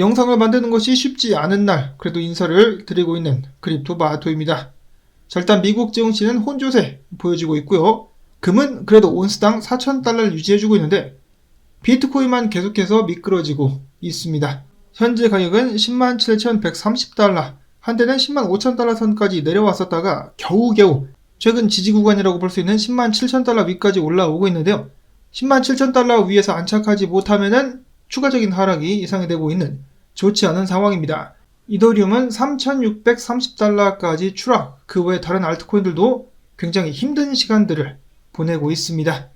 영상을 만드는 것이 쉽지 않은 날, 그래도 인사를 드리고 있는 크립토 마토입니다. 자, 일단 미국 증시는 혼조세 보여지고 있고요. 금은 그래도 온스당 4,000달러를 유지해주고 있는데, 비트코인만 계속해서 미끄러지고 있습니다. 현재 가격은 107,130달러, 한때는 105,000달러 선까지 내려왔었다가 겨우겨우 최근 지지 구간이라고 볼 수 있는 107,000달러 위까지 올라오고 있는데요. 107,000달러 위에서 안착하지 못하면은 추가적인 하락이 예상이 되고 있는 좋지 않은 상황입니다. 이더리움은 3,630달러까지 추락, 그 외 다른 알트코인들도 굉장히 힘든 시간들을 보내고 있습니다.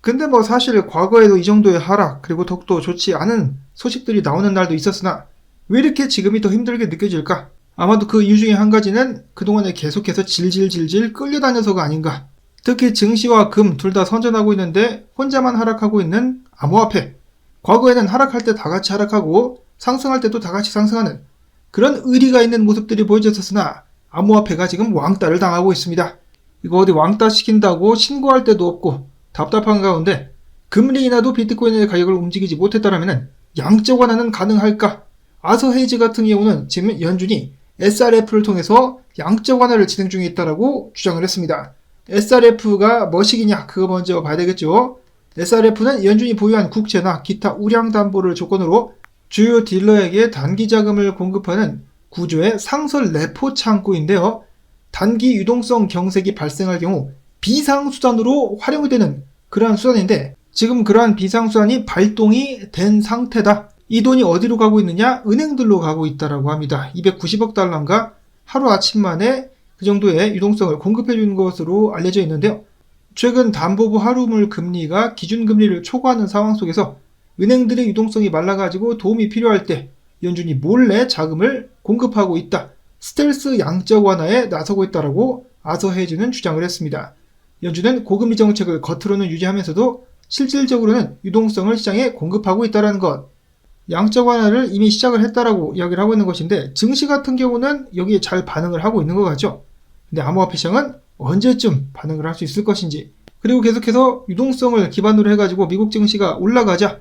근데 뭐 사실 과거에도 이 정도의 하락, 그리고 더욱더 좋지 않은 소식들이 나오는 날도 있었으나 왜 이렇게 지금이 더 힘들게 느껴질까? 아마도 그 이유 중에 한 가지는 그동안에 계속해서 질질질질 끌려다녀서가 아닌가. 특히 증시와 금 둘 다 선전하고 있는데 혼자만 하락하고 있는 암호화폐. 과거에는 하락할 때 다 같이 하락하고 상승할 때도 다 같이 상승하는 그런 의리가 있는 모습들이 보여졌었으나 암호화폐가 지금 왕따를 당하고 있습니다. 이거 어디 왕따 시킨다고 신고할 데도 없고 답답한 가운데 금리 인하도 비트코인의 가격을 움직이지 못했다면 양적 완화는 가능할까? 아서 헤이즈 같은 경우는 지금 연준이 SRF를 통해서 양적 완화를 진행 중에 있다라고 주장을 했습니다. SRF가 뭐시기냐 그거 먼저 봐야 되겠죠. SRF는 연준이 보유한 국채나 기타 우량 담보를 조건으로 주요 딜러에게 단기 자금을 공급하는 구조의 상설 레포 창구인데요. 단기 유동성 경색이 발생할 경우 비상수단으로 활용이 되는 그러한 수단인데 지금 그러한 비상수단이 발동이 된 상태다. 이 돈이 어디로 가고 있느냐? 은행들로 가고 있다라고 합니다. 290억 달러인가 하루 아침 만에 그 정도의 유동성을 공급해 주는 것으로 알려져 있는데요. 최근 담보부 하루물 금리가 기준금리를 초과하는 상황 속에서 은행들의 유동성이 말라가지고 도움이 필요할 때 연준이 몰래 자금을 공급하고 있다. 스텔스 양적 완화에 나서고 있다라고 아서헤이즈는 주장을 했습니다. 연준은 고금리 정책을 겉으로는 유지하면서도 실질적으로는 유동성을 시장에 공급하고 있다는 것. 양적 완화를 이미 시작을 했다라고 이야기를 하고 있는 것인데 증시 같은 경우는 여기에 잘 반응을 하고 있는 것 같죠. 근데 암호화폐 시장은 언제쯤 반응을 할 수 있을 것인지 그리고 계속해서 유동성을 기반으로 해가지고 미국 증시가 올라가자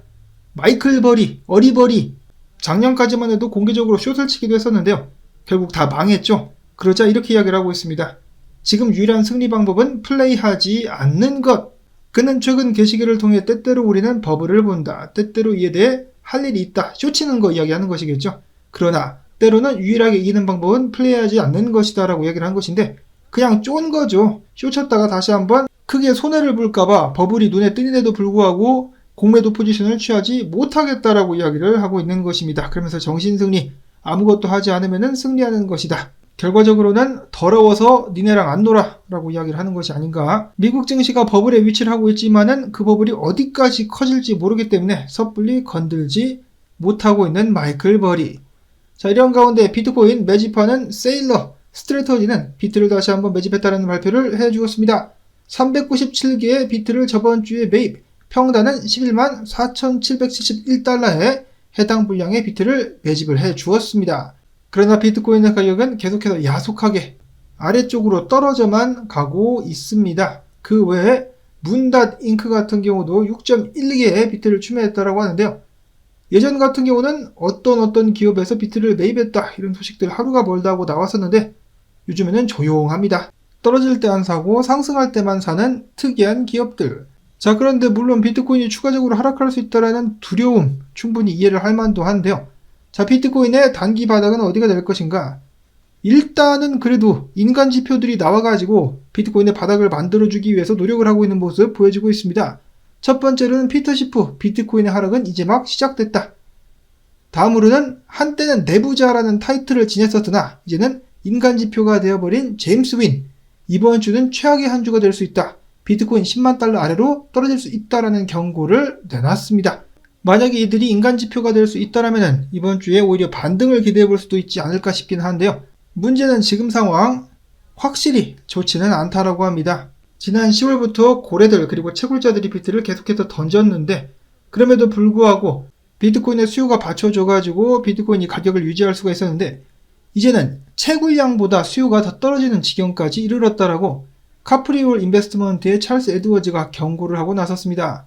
마이클 버리, 어리버리 작년까지만 해도 공개적으로 숏을 치기도 했었는데요. 결국 다 망했죠. 그러자 이렇게 이야기를 하고 있습니다. 지금 유일한 승리 방법은 플레이하지 않는 것. 그는 최근 게시글을 통해 때때로 우리는 버블을 본다. 때때로 이에 대해 할 일이 있다. 쇼치는 거 이야기하는 것이겠죠. 그러나 때로는 유일하게 이기는 방법은 플레이하지 않는 것이다 라고 이야기를 한 것인데 그냥 쫀 거죠. 쇼쳤다가 다시 한번 크게 손해를 볼까봐 버블이 눈에 뜨는데도 불구하고 공매도 포지션을 취하지 못하겠다라고 이야기를 하고 있는 것입니다. 그러면서 정신승리 아무것도 하지 않으면 승리하는 것이다. 결과적으로는 더러워서 니네랑 안 놀아 라고 이야기를 하는 것이 아닌가. 미국 증시가 버블에 위치를 하고 있지만은 그 버블이 어디까지 커질지 모르기 때문에 섣불리 건들지 못하고 있는 마이클 버리. 자, 이런 가운데 비트코인 매집하는 세일러 스트레터지는 비트를 다시 한번 매집했다는 발표를 해주었습니다. 397개의 비트를 저번 주에 매입, 평단은 11만 4,771달러에 해당 분량의 비트를 매집을 해 주었습니다. 그러나 비트코인의 가격은 계속해서 야속하게 아래쪽으로 떨어져만 가고 있습니다. 그 외에 문닷 잉크 같은 경우도 6.12개의 비트를 추매했다라고 하는데요. 예전 같은 경우는 어떤 어떤 기업에서 비트를 매입했다 이런 소식들 하루가 멀다고 나왔었는데 요즘에는 조용합니다. 떨어질 때 안 사고 상승할 때만 사는 특이한 기업들. 자 그런데 물론 비트코인이 추가적으로 하락할 수 있다라는 두려움 충분히 이해를 할 만도 한데요. 자 비트코인의 단기 바닥은 어디가 될 것인가? 일단은 그래도 인간 지표들이 나와가지고 비트코인의 바닥을 만들어주기 위해서 노력을 하고 있는 모습 보여지고 있습니다. 첫 번째로는 피터 시프 비트코인의 하락은 이제 막 시작됐다. 다음으로는 한때는 내부자라는 타이틀을 지냈었으나 이제는 인간 지표가 되어버린 제임스 윈 이번 주는 최악의 한 주가 될 수 있다. 비트코인 10만 달러 아래로 떨어질 수 있다라는 경고를 내놨습니다. 만약에 이들이 인간 지표가 될 수 있다라면 이번 주에 오히려 반등을 기대해 볼 수도 있지 않을까 싶긴 한데요. 문제는 지금 상황 확실히 좋지는 않다라고 합니다. 지난 10월부터 고래들 그리고 채굴자들이 비트를 계속해서 던졌는데 그럼에도 불구하고 비트코인의 수요가 받쳐줘가지고 비트코인이 가격을 유지할 수가 있었는데 이제는 채굴량보다 수요가 더 떨어지는 지경까지 이르렀다라고 카프리올 인베스트먼트의 찰스 에드워즈가 경고를 하고 나섰습니다.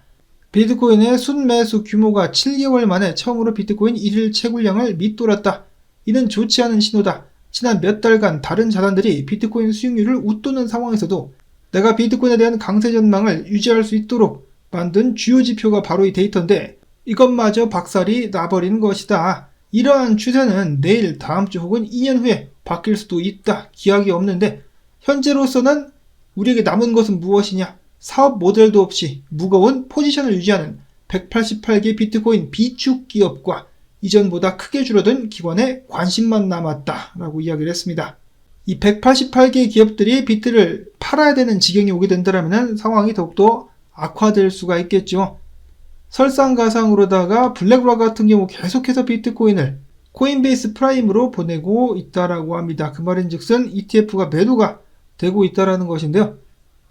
비트코인의 순매수 규모가 7개월 만에 처음으로 비트코인 1일 채굴량을 밑돌았다. 이는 좋지 않은 신호다. 지난 몇 달간 다른 자산들이 비트코인 수익률을 웃도는 상황에서도 내가 비트코인에 대한 강세 전망을 유지할 수 있도록 만든 주요 지표가 바로 이 데이터인데 이것마저 박살이 나버린 것이다. 이러한 추세는 내일, 다음 주 혹은 2년 후에 바뀔 수도 있다. 기약이 없는데 현재로서는 우리에게 남은 것은 무엇이냐? 사업 모델도 없이 무거운 포지션을 유지하는 188개 비트코인 비축 기업과 이전보다 크게 줄어든 기관의 관심만 남았다 라고 이야기를 했습니다. 이 188개 기업들이 비트를 팔아야 되는 지경이 오게 된다면 상황이 더욱더 악화될 수가 있겠죠. 설상가상으로다가 블랙락 같은 경우 계속해서 비트코인을 코인베이스 프라임으로 보내고 있다라고 합니다. 그 말인즉슨 ETF가 매도가 되고 있다라는 것인데요.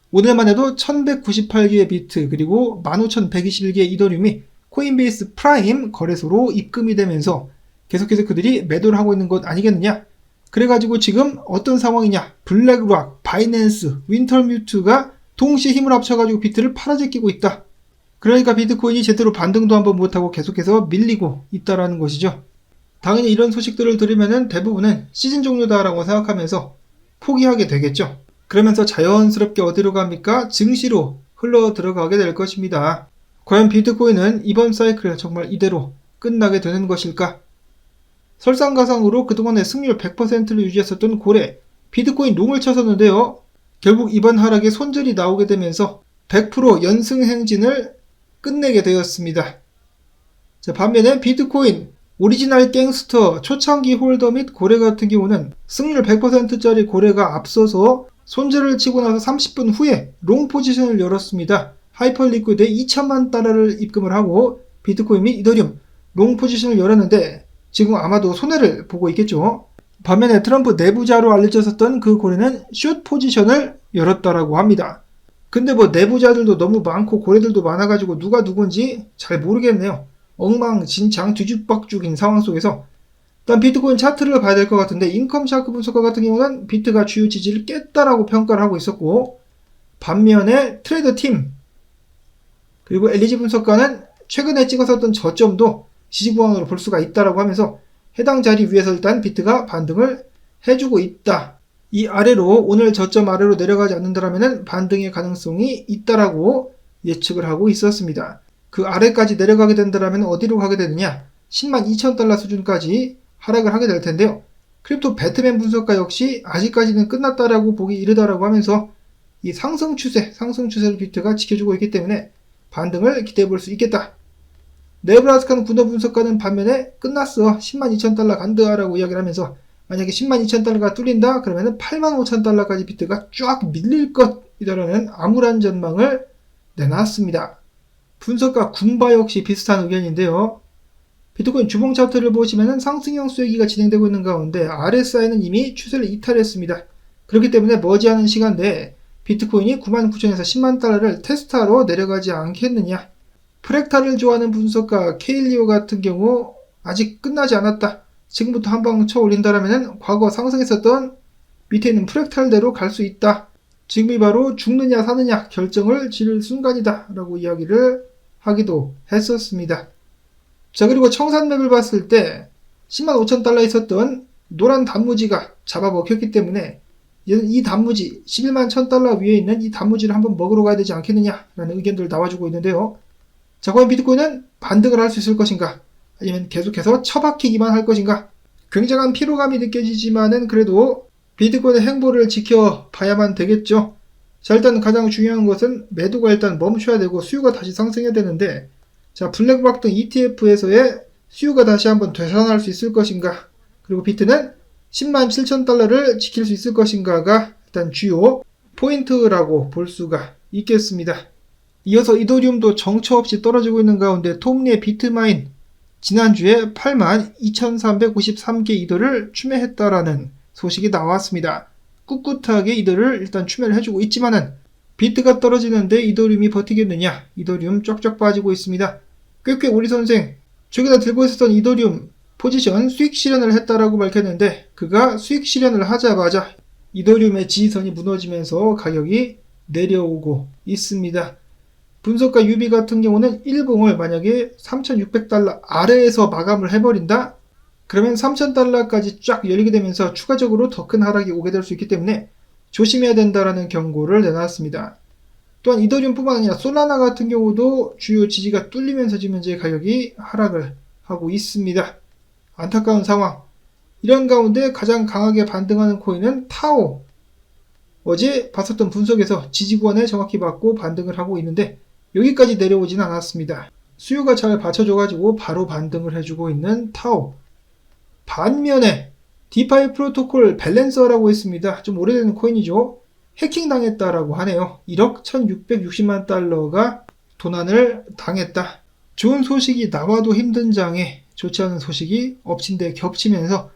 오늘만 해도 1198개의 비트 그리고 15121개의 이더리움이 코인베이스 프라임 거래소로 입금이 되면서 계속해서 그들이 매도를 하고 있는 것 아니겠느냐? 그래가지고 지금 어떤 상황이냐? 블랙락, 바이낸스, 윈터뮤트가 동시에 힘을 합쳐가지고 비트를 팔아제끼고 있다. 그러니까 비트코인이 제대로 반등도 한번 못하고 계속해서 밀리고 있다라는 것이죠. 당연히 이런 소식들을 들으면 대부분은 시즌 종료다라고 생각하면서 포기하게 되겠죠. 그러면서 자연스럽게 어디로 갑니까? 증시로 흘러 들어가게 될 것입니다. 과연 비트코인은 이번 사이클 정말 이대로 끝나게 되는 것일까? 설상가상으로 그동안의 승률 100%를 유지했었던 고래, 비트코인 롱을 쳐섰는데요. 결국 이번 하락에 손절이 나오게 되면서 100% 연승 행진을 끝내게 되었습니다. 자, 반면에 비트코인, 오리지널 갱스터, 초창기 홀더 및 고래 같은 경우는 승률 100%짜리 고래가 앞서서 손절을 치고 나서 30분 후에 롱 포지션을 열었습니다. 하이퍼리퀴드에 2천만 달러를 입금을 하고 비트코인 및 이더리움 롱 포지션을 열었는데 지금 아마도 손해를 보고 있겠죠. 반면에 트럼프 내부자로 알려졌었던 그 고래는 숏 포지션을 열었다라고 합니다. 근데 뭐 내부자들도 너무 많고 고래들도 많아가지고 누가 누군지 잘 모르겠네요. 엉망진창 뒤죽박죽인 상황 속에서 일단 비트코인 차트를 봐야 될 것 같은데 인컴 샤크 분석가 같은 경우는 비트가 주요 지지를 깼다라고 평가를 하고 있었고 반면에 트레이더 팀 그리고 엘리지 분석가는 최근에 찍었었던 저점도 지지 구간으로 볼 수가 있다라고 하면서 해당 자리 위에서 일단 비트가 반등을 해주고 있다. 이 아래로 오늘 저점 아래로 내려가지 않는다면 반등의 가능성이 있다라고 예측을 하고 있었습니다. 그 아래까지 내려가게 된다면 어디로 가게 되느냐? 10만 2천 달러 수준까지 하락을 하게 될 텐데요. 크립토 배트맨 분석가 역시 아직까지는 끝났다라고 보기 이르다라고 하면서 이 상승 추세, 상승 추세를 비트가 지켜주고 있기 때문에 반등을 기대해 볼 수 있겠다. 네브라스카는 군도 분석가는 반면에 끝났어. 10만 2천 달러 간다라고 이야기를 하면서 만약에 10만 2천 달러가 뚫린다 그러면은 8만 5천 달러까지 비트가 쫙 밀릴 것이라는 암울한 전망을 내놨습니다. 분석가 군바 역시 비슷한 의견인데요. 비트코인 주봉 차트를 보시면은 상승형 수익기가 진행되고 있는 가운데 RSI는 이미 추세를 이탈했습니다. 그렇기 때문에 머지않은 시간 내에 비트코인이 9만 9천에서 10만 달러를 테스트하러 내려가지 않겠느냐. 프렉탈을 좋아하는 분석가 케일리오 같은 경우 아직 끝나지 않았다. 지금부터 한 방 쳐 올린다라면 과거 상승했었던 밑에 있는 프렉탈대로 갈 수 있다. 지금이 바로 죽느냐 사느냐 결정을 지를 순간이다. 라고 이야기를 하기도 했었습니다. 자, 그리고 청산맥을 봤을 때 10만 5천 달러 있었던 노란 단무지가 잡아먹혔기 때문에 이 단무지 11만 1천 달러 위에 있는 이 단무지를 한번 먹으러 가야 되지 않겠느냐라는 의견들 나와주고 있는데요. 자, 과연 비트코인은 반등을 할 수 있을 것인가? 아니면 계속해서 처박히기만 할 것인가? 굉장한 피로감이 느껴지지만은 그래도 비트코인의 행보를 지켜봐야만 되겠죠. 자, 일단 가장 중요한 것은 매도가 일단 멈춰야 되고 수요가 다시 상승해야 되는데 자, 블랙박 등 ETF에서의 수요가 다시 한번 되살아날 수 있을 것인가? 그리고 비트는 10만 7천 달러를 지킬 수 있을 것인가가 일단 주요 포인트라고 볼 수가 있겠습니다. 이어서 이더리움도 정처 없이 떨어지고 있는 가운데 톱니의 비트마인 지난주에 8만 2,353개 이더를 추매했다라는 소식이 나왔습니다. 꿋꿋하게 이더를 일단 추매를 해주고 있지만은 비트가 떨어지는데 이더리움이 버티겠느냐? 이더리움 쫙쫙 빠지고 있습니다. 꾀꾀 우리 선생 저기다 들고 있었던 이더리움 포지션 수익 실현을 했다라고 밝혔는데 그가 수익 실현을 하자마자 이더리움의 지지선이 무너지면서 가격이 내려오고 있습니다. 분석가 유비 같은 경우는 일봉을 만약에 3,600달러 아래에서 마감을 해버린다? 그러면 3,000달러까지 쫙 열리게 되면서 추가적으로 더 큰 하락이 오게 될 수 있기 때문에 조심해야 된다라는 경고를 내놨습니다. 또한 이더리움뿐만 아니라 솔라나 같은 경우도 주요 지지가 뚫리면서 지금 현재 가격이 하락을 하고 있습니다. 안타까운 상황. 이런 가운데 가장 강하게 반등하는 코인은 타오. 어제 봤었던 분석에서 지지권에 정확히 맞고 반등을 하고 있는데 여기까지 내려오진 않았습니다. 수요가 잘 받쳐줘가지고 바로 반등을 해주고 있는 타오. 반면에 디파이 프로토콜 밸런서라고 있습니다. 좀 오래된 코인이죠. 해킹 당했다라고 하네요. 1억 1660만 달러가 도난을 당했다. 좋은 소식이 나와도 힘든 장에 좋지 않은 소식이 엎친 데 겹치면서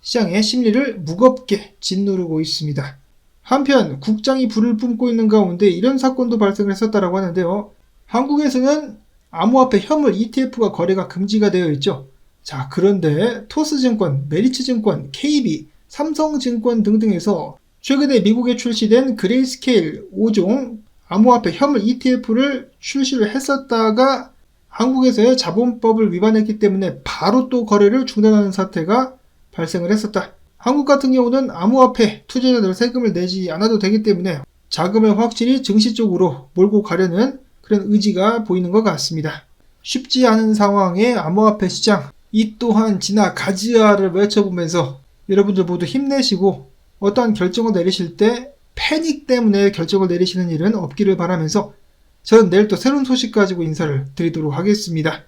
시장의 심리를 무겁게 짓누르고 있습니다. 한편 국장이 불을 뿜고 있는 가운데 이런 사건도 발생을 했었다라고 하는데요. 한국에서는 암호화폐 현물 ETF가 거래가 금지가 되어 있죠. 자, 그런데 토스증권, 메리츠증권, KB, 삼성증권 등등에서 최근에 미국에 출시된 그레이스케일 5종 암호화폐 현물 ETF를 출시를 했었다가 한국에서의 자본법을 위반했기 때문에 바로 또 거래를 중단하는 사태가 발생을 했었다. 한국 같은 경우는 암호화폐 투자자들 세금을 내지 않아도 되기 때문에 자금을 확실히 증시 쪽으로 몰고 가려는 그런 의지가 보이는 것 같습니다. 쉽지 않은 상황의 암호화폐 시장, 이 또한 지나 가지야를 외쳐보면서 여러분들 모두 힘내시고 어떠한 결정을 내리실 때 패닉 때문에 결정을 내리시는 일은 없기를 바라면서 저는 내일 또 새로운 소식 가지고 인사를 드리도록 하겠습니다.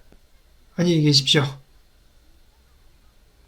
안녕히 계십시오.